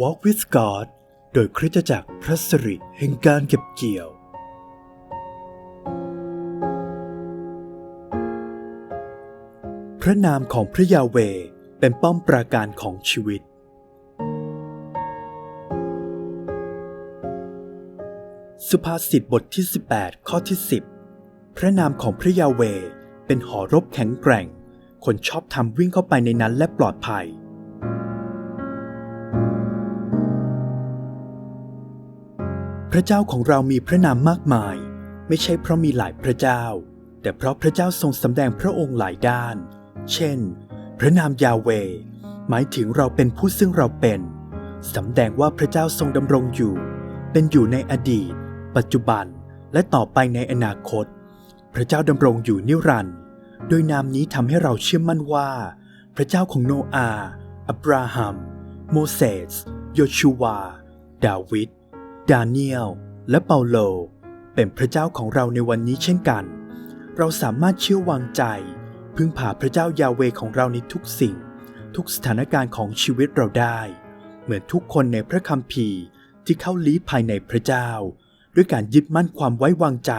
Walk with God โดยคริสตจักรพระสิริแห่งการเก็บเกี่ยว พระนามของพระยาเวเป็นป้อมปราการของชีวิต สุภาษิตบทที่ 18 ข้อที่ 10 พระนามของพระยาเวเป็นหอรบแข็งแกร่ง คนชอบทำวิ่งเข้าไปในนั้นและปลอดภัย พระเจ้าของเรามีพระนามมากมาย ไม่ใช่เพราะมีหลายพระเจ้า แต่เพราะพระเจ้าทรงสำแดงพระองค์หลายด้าน เช่น พระนามยาเว หมายถึงเราเป็นผู้ซึ่งเราเป็นสำแดงว่าพระเจ้าทรงดำรงอยู่ เป็นอยู่ในอดีต ปัจจุบัน และต่อไปในอนาคต พระเจ้าดำรงอยู่นิรันดร์โดยนามนี้ทำให้เราเชื่อมั่นว่า พระเจ้าของโนอาห์อับราฮัม โมเสส โยชูวา ดาวิด ดาเนียล และเปาโล เป็นพระเจ้าของเราในวันนี้เช่นกัน เราสามารถเชื่อวางใจ พึ่งพาพระเจ้ายาเวของเราในทุกสิ่ง ทุกสถานการณ์ของชีวิตเราได้ เหมือนทุกคนในพระคัมภีร์ที่เข้าลี้ภายในพระเจ้า ด้วยการยึดมั่นความไว้วางใจ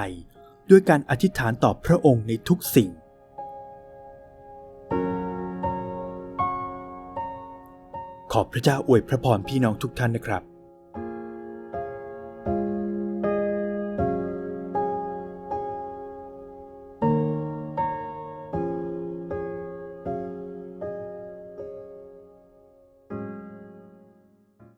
ด้วยการอธิษฐานต่อพระองค์ในทุกสิ่ง ขอพระเจ้าอวยพระพรพี่น้องทุกท่านนะครับ